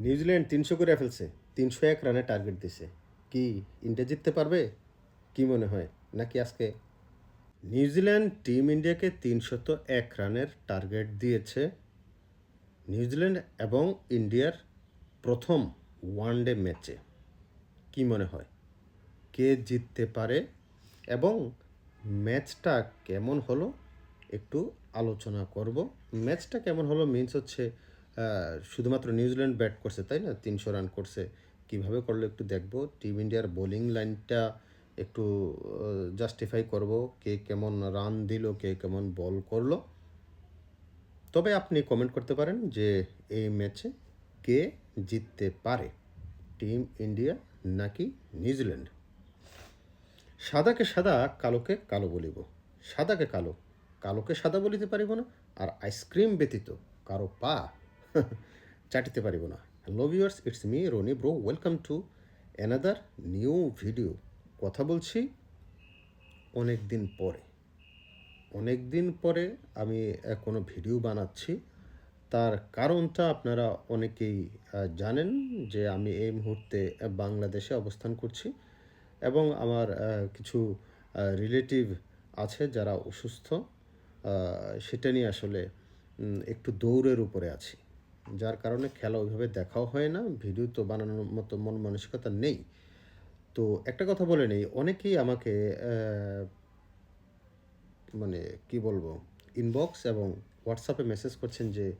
New Zealand তিনশো করে ফেলছে, তিনশো এক রানে টার্গেট দিছে। কি ইন্ডিয়া জিততে পারবে? কি মনে হয়? নাকি আজকে? নিউজিল্যান্ড টিম ইন্ডিয়াকে তিনশত এক রানের টার্গেট দিয়েছে। নিউজিল্যান্ড এবং ইন্ডিয়ার প্রথম ওয়ানডে ম্যাচে। কি মনে হয়? কে জিততে পারে? এবং ম্যাচটা কেমন হলো? একটু আলোচনা করব। ম্যাচটা কেমন হলো? মিনস হচ্ছে শুধুমাত্র নিউজিল্যান্ড ব্যাট করছে, তাই না? তিনশো রান করছে। কীভাবে করল একটু দেখব। টিম ইন্ডিয়ার বোলিং লাইনটা একটু জাস্টিফাই করব। কে কেমন রান দিল, কে কেমন বল করল। তবে আপনি কমেন্ট করতে পারেন যে, এই ম্যাচে কে জিততে পারে? টিম ইন্ডিয়া নাকি নিউজিল্যান্ড সাদাকে সাদা, কালোকে কালো বলিব। সাদাকে কালো, কালোকে সাদা বলিতে পারিব না। আর আইসক্রিম ব্যতীত কারও পা চাটিতে পারিব না। Hello viewers it's me Rony bro welcome to another new video কথা বলছি অনেক দিন পরে। অনেক দিন পরে আমি কোনো ভিডিও বানাচ্ছি। তার কারণটা আপনারা অনেকেই জানেন যে আমি এই মুহূর্তে বাংলাদেশে অবস্থান করছি এবং আমার কিছু রিলেটিভ আছে যারা অসুস্থ। সেটা নিয়ে আসলে একটু দৌড়ের উপরে আছি। যার কারণে খেলা ওইভাবে দেখাও হয় না, ভিডিও তো বানানোর মতো মন মানসিকতা নেই। তো একটা কথা বলে নেই, অনেকেই আমাকে মানে কি বলব ইনবক্স এবং হোয়াটসঅ্যাপে মেসেজ করছেন যে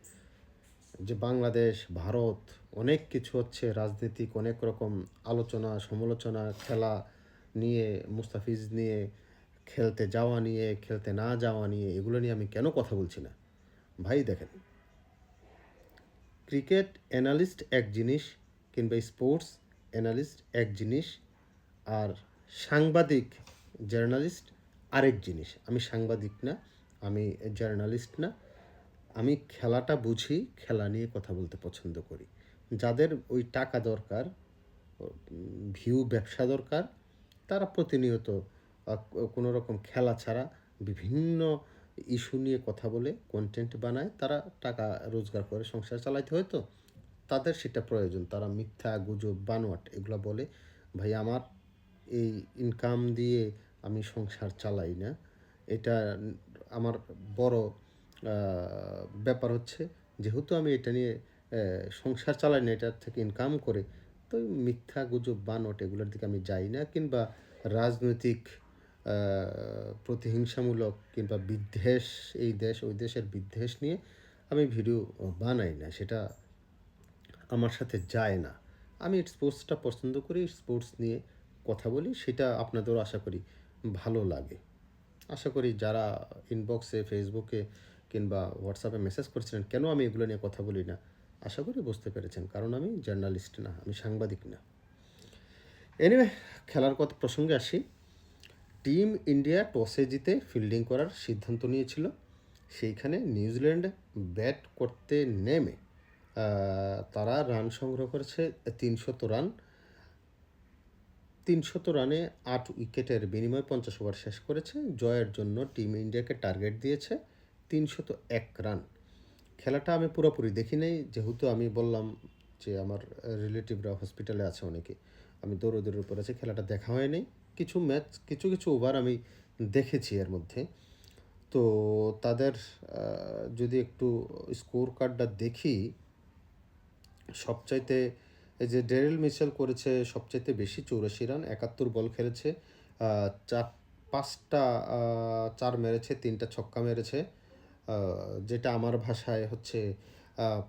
যে বাংলাদেশ, ভারত, অনেক কিছু হচ্ছে, রাজনীতিক অনেক রকম আলোচনা, সমালোচনা, খেলা নিয়ে, মুস্তাফিজ নিয়ে, খেলতে যাওয়া নিয়ে, খেলতে না যাওয়া নিয়ে, এগুলো নিয়ে আমি কেন কথা বলছি না? ভাই দেখেন ক্রিকেট অ্যানালিস্ট এক জিনিস কিংবা স্পোর্টস অ্যানালিস্ট এক জিনিস, আর সাংবাদিক জার্নালিস্ট আরেক জিনিস। আমি সাংবাদিক না, আমি জার্নালিস্ট না। আমি খেলাটা বুঝি, খেলা নিয়ে কথা বলতে পছন্দ করি। যাদের ওই টাকা দরকার, ভিউ, ব্যবসা দরকার, তারা প্রতিনিয়ত কোনো রকম খেলা ছাড়া বিভিন্ন ইস্যু নিয়ে কথা বলে কন্টেন্ট বানায়, তারা টাকা রোজগার করে, সংসার চালাইতে হয় তো, তাদের সেটা প্রয়োজন। তারা মিথ্যা, গুজব, বানোয়াট এগুলো বলে, ভাই, আমার এই ইনকাম দিয়ে আমি সংসার চালাই না। এটা আমার বড় ব্যাপার হচ্ছে, যেহেতু আমি এটা নিয়ে সংসার চালাই না, এটার থেকে ইনকাম করে, তো মিথ্যা, গুজব বানোট এগুলোর দিকে আমি যাই না, কিংবা রাজনৈতিক প্রতিহিংসামূলক কিংবা বিদ্বেষ, এই দেশ, ওই দেশের বিদ্বেষ নিয়ে আমি ভিডিও বানাই না, সেটা আমার সাথে যায় না। আমি স্পোর্টসটা পছন্দ করি স্পোর্টস নিয়ে কথা বলি, সেটা আপনাদেরও আশা করি ভালো লাগে। আশা করি যারা ইনবক্সে ফেসবুকে কিংবা হোয়াটসঅ্যাপে মেসেজ করছিলেন, কেন আমি এগুলো নিয়ে কথা বলি না? আশা করি বুঝতে পেরেছেন, কারণ আমি জার্নালিস্ট না, আমি সাংবাদিক না। এনিওয়ে খেলার কথা প্রসঙ্গে আসি। টিম ইন্ডিয়া টসে জিতে ফিল্ডিং করার সিদ্ধান্ত নিয়েছিল। সেইখানে নিউজিল্যান্ড ব্যাট করতে নেমে তারা রান সংগ্রহ করেছে তিনশত রান। তিনশত রানে আট উইকেটের বিনিময়ে পঞ্চাশ ওভার শেষ করেছে। জয়ের জন্য টিম ইন্ডিয়াকে টার্গেট দিয়েছে তিনশত এক রান। খেলাটা আমি পুরোপুরি দেখি নাই, যেহেতু আমি বললাম যে আমার রিলেটিভরা হসপিটালে আছে অনেকে। আমি দৌড়দৌড়ের উপর আছে, খেলাটা দেখা হয়নি। কিছু ম্যাচ কিছু কিছু ওভার আমি দেখেছি এর মধ্যে। তো তাদের যদি একটু স্কোর কার্ডটা দেখি, সবচাইতে এই যে ডেরেল মিচেল করেছে সবচাইতে বেশি চৌরাশি রান, একাত্তর বল খেলেছে চার, পাঁচটা চার মেরেছে, তিনটা ছক্কা মেরেছে যেটা আমার ভাষায় হচ্ছে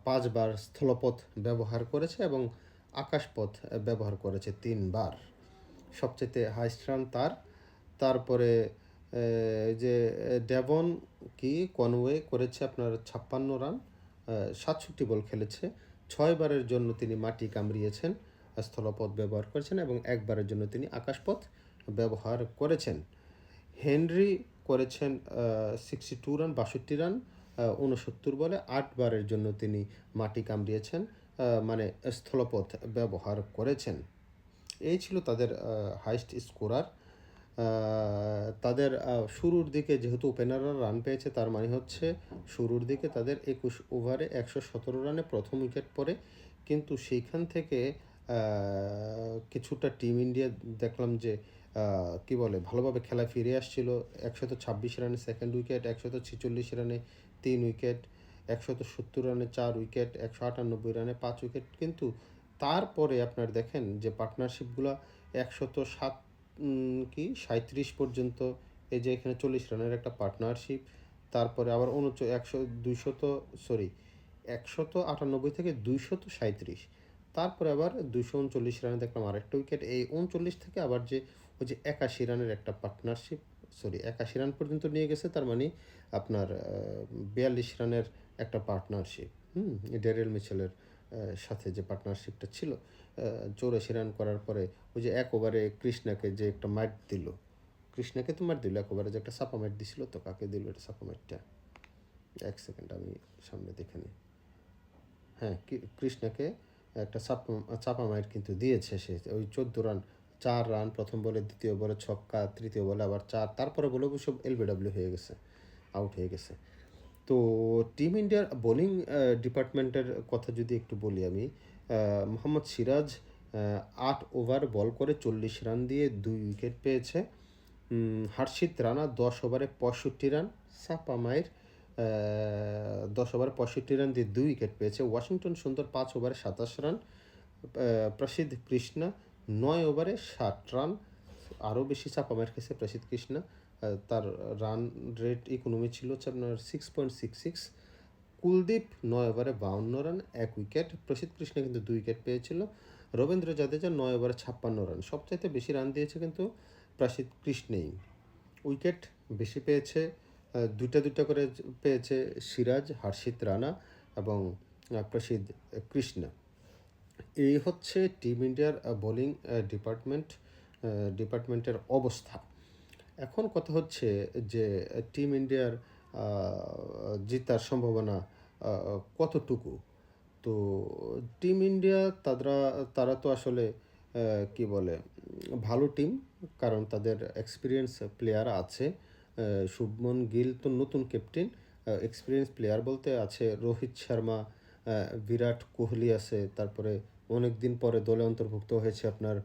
পাঁচবার স্থলপথ ব্যবহার করেছে এবং আকাশপথ ব্যবহার করেছে তিনবার। সবচেয়ে হাইস্ট রান তার। তারপরে যে ডেভন কি কনওয়ে করেছে আপনার ছাপ্পান্ন রান সাতষট্টি বল খেলেছে। ছয়বারের জন্য তিনি মাটি কামড়িয়েছেন, স্থলপথ ব্যবহার করেছেন এবং একবারের জন্য তিনি আকাশপথ ব্যবহার করেছেন। হেনরি করেছেন সিক্সটি টু রান বাষট্টি রান উনসত্তর বলে আটবারের জন্য তিনি মাটি কামড়িয়েছেন মানে স্থলপথ ব্যবহার করেছেন। এই ছিল তাদের হাইস্ট স্কোরার তাদের শুরুর দিকে যেহেতু ওপেনাররা রান পেয়েছে, তার মানে হচ্ছে শুরুর দিকে তাদের একুশ ওভারে একশো সতেরো রানে প্রথম উইকেট পড়ে। কিন্তু সেইখান থেকে কিছুটা টিম ইন্ডিয়া দেখলাম যে কি বলে, ভালোভাবে খেলা ফিরে আসছিল। একশত ছাব্বিশ রানে সেকেন্ড উইকেট একশত ছেচল্লিশ রানে তিন উইকেট একশত সত্তর রানে চার উইকেট একশো আটানব্বই রানে পাঁচ উইকেট কিন্তু তারপরে আপনার দেখেন যে পার্টনারশিপগুলো একশত সাত কি সাঁত্রিশ পর্যন্ত, এই যে এখানে চল্লিশ রানের একটা পার্টনারশিপ তারপরে আবার উনচ, একশো, দুইশত সরি একশত আটানব্বই থেকে দুইশত সাঁত্রিশ তারপরে আবার দুশো উনচল্লিশ রানে দেখলাম আরেকটা উইকেট এই উনচল্লিশ থেকে আবার যে, ওই যে একাশি রানের একটা পার্টনারশিপ সরি একাশি রান পর্যন্ত নিয়ে গেছে, তার মানে আপনার বিয়াল্লিশ রানের একটা পার্টনারশিপ হুম ডেরেল মিচেলের সাথে যে পার্টনারশিপটা ছিল চৌরাশি রান করার পরে ওই যে এক ওভারে কৃষ্ণাকে যে একটা মাইট দিল, কৃষ্ণাকে তো মার দিল এক ওভারে যে একটা সাপা মাইট দিছিল তো কাকে দিল এটা সাপা মাইটটা এক সেকেন্ড আমি সামনে দেখে নিই। হ্যাঁ কৃষ্ণাকে একটা চাপা চাপা মাইট কিন্তু দিয়েছে সে, ওই চোদ্দ রান চার রান প্রথম বলে দ্বিতীয় বলে ছক্কা, তৃতীয় বলে আবার চার, তারপরে বলে সব এলবিডব্লিউ হয়ে গেছে আউট হয়ে গেছে। তো টিম ইন্ডিয়ার বোলিং ডিপার্টমেন্টের কথা যদি একটু বলি আমি মোহাম্মদ সিরাজ আট ওভার বল করে চল্লিশ রান দিয়ে দুই উইকেট পেয়েছে। হার্ষিত রানা দশ ওভারে পঁয়ষট্টি রান সাপা মায়ের দশ ওভারে পঁয়ষট্টি রান দিয়ে দুই উইকেট পেয়েছে। ওয়াশিংটন সুন্দর পাঁচ ওভারে সাতাশ রান প্রসিদ্ধ কৃষ্ণা নয় ওভারে ষাট রান আরও বেশি চাপা মার খেয়েছে প্রসিদ্ধ কৃষ্ণা। তার রান রেট ইকোনমি ছিল হচ্ছে আপনার six point six six Kuldeep নয় ওভারে বাউন্ন রান এক উইকেট প্রসিদ্ধ কৃষ্ণ কিন্তু দুই উইকেট পেয়েছিল। রবীন্দ্র জাদেজা নয় ওভারে ছাপ্পান্ন রান সবচাইতে বেশি রান দিয়েছে কিন্তু প্রসিদ্ধ কৃষ্ণেই। উইকেট বেশি পেয়েছে দুইটা দুইটা করে পেয়েছে সিরাজ, হর্ষিত রানা এবং প্রসিদ্ধ কৃষ্ণ। এই হচ্ছে টিম ইন্ডিয়ার বোলিং ডিপার্টমেন্ট ডিপার্টমেন্টের অবস্থা। এখন কথা হচ্ছে যে টিম ইন্ডিয়ার জেতার সম্ভাবনা কতটুকু? তো টিম ইন্ডিয়া তারা তারা তো আসলে কি বলে, ভালো টিম, কারণ তাদের এক্সপিরিয়েন্স প্লেয়ার আছে। শুভমন গিল তো নতুন ক্যাপ্টেন এক্সপিরিয়েন্স প্লেয়ার বলতে আছে রোহিত শর্মা বিরাট কোহলি আছে, তারপরে অনেক দিন পরে দলে অন্তর্ভুক্ত হয়েছে আপনার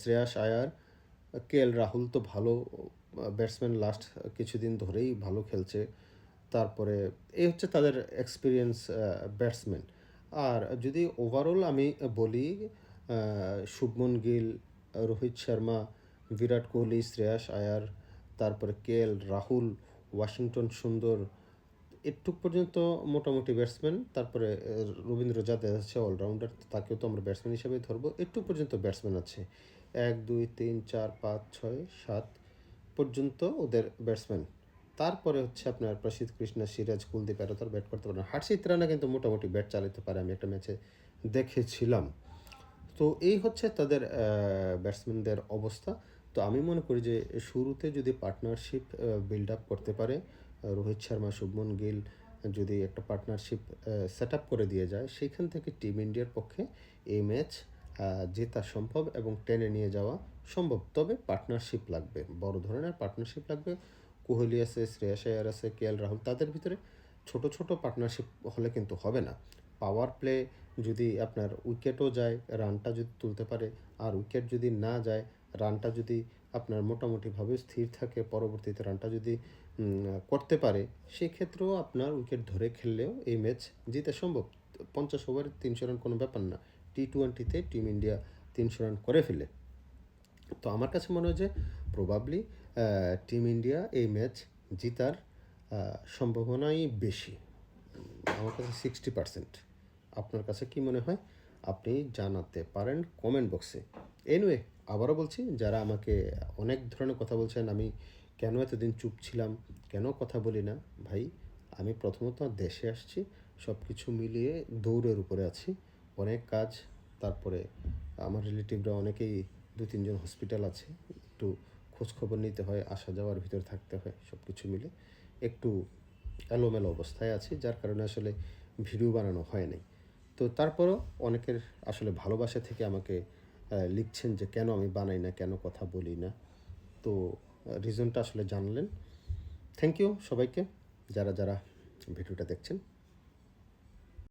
শ্রেয়াস আয়ার। কে এল রাহুল তো ভালো, ব্যাটসম্যান লাস্ট কিছুদিন ধরেই ভালো খেলছে। তারপরে এই হচ্ছে তাদের এক্সপিরিয়েন্স ব্যাটসম্যান। আর যদি ওভারঅল আমি বলি শুভমন গিল, রোহিত শর্মা, বিরাট কোহলি, শ্রেয়াস আয়ার, তারপরে কে এল রাহুল, ওয়াশিংটন সুন্দর একটু পর্যন্ত মোটামুটি ব্যাটসম্যান। তারপরে রবীন্দ্র জাদেজা আছে অলরাউন্ডার তাকেও তো আমরা ব্যাটসম্যান হিসেবে ধরবো। একটু পর্যন্ত ব্যাটসম্যান আছে। এক, দুই, তিন, চার, পাঁচ, ছয়, সাত পর্যন্ত ওদের ব্যাটসম্যান তারপরে হচ্ছে আপনার প্রসিদ্ধ কৃষ্ণ সিরাজ কুলদীপ এরা তো আর ব্যাট করতে পারে না। হার্ষিত রানা কিন্তু মোটামুটি ব্যাট চালাতে পারে, আমি একটা ম্যাচে দেখেছিলাম। তো এই হচ্ছে তাদের ব্যাটসম্যানদের অবস্থা। তো আমি মনে করি যে শুরুতে যদি পার্টনারশিপ বিল্ড আপ করতে পারে রোহিত শর্মা, শুভমন গিল, যদি একটা পার্টনারশিপ সেট আপ করে দিয়ে যায় সেইখান থেকে টিম ইন্ডিয়ার পক্ষে এই ম্যাচ জেতা সম্ভব এবং টেনে নিয়ে যাওয়া সম্ভব। তবে পার্টনারশিপ লাগবে, বড় ধরনের পার্টনারশিপ লাগবে। কোহলি আছে শ্রেয়াস আয়ার আছে কে এল রাহুল, তাদের ভিতরে ছোট ছোট পার্টনারশিপ হলে কিন্তু হবে না। পাওয়ার প্লে যদি আপনার উইকেটও যায়, রানটা যদি তুলতে পারে, আর উইকেট যদি না যায়, রানটা যদি আপনার মোটামুটিভাবে স্থির থাকে, পরবর্তীতে রানটা যদি করতে পারে, সেক্ষেত্রেও আপনার উইকেট ধরে খেললেও এই ম্যাচ জিতে সম্ভব। পঞ্চাশ ওভারে তিনশো রান কোনো ব্যাপার না। টি টোয়েন্টিতে টিম ইন্ডিয়া তিনশো রান করে ফেলে। তো আমার কাছে মনে হয় যে প্রবাবলি টিম ইন্ডিয়া এই ম্যাচ জিতার সম্ভাবনাই বেশি। আমার কাছে সিক্সটি পার্সেন্ট আপনার কাছে কি মনে হয়? আপনি জানাতে পারেন কমেন্ট বক্সে এনিওয়ে আবারও বলছি, যারা আমাকে অনেক ধরনের কথা বলছেন, আমি কেন এতদিন চুপ ছিলাম, কেন কথা বলি না, ভাই, আমি প্রথমত দেশে আসছি সব কিছু মিলিয়ে দৌড়ের উপরে আছি। অনেক কাজ, তারপরে আমার রিলেটিভরা অনেকেই দু তিনজন হসপিটাল আছে, একটু খোঁজ খবর নিতে হয়, আসা যাওয়ার ভিতর থাকতে হয় সব কিছু মিলে একটু এলোমেলো অবস্থায় আছি, যার কারণে আসলে ভিডিও বানানো হয় নাই। তো তারপরও অনেকের আসলে ভালোবাসা থেকে আমাকে লিখছেন যে কেন আমি বানাই না, কেন কথা বলি না। তো রিজনটা আসলে জানলেন। থ্যাংক ইউ সবাইকে, যারা যারা ভিডিওটা দেখছেন।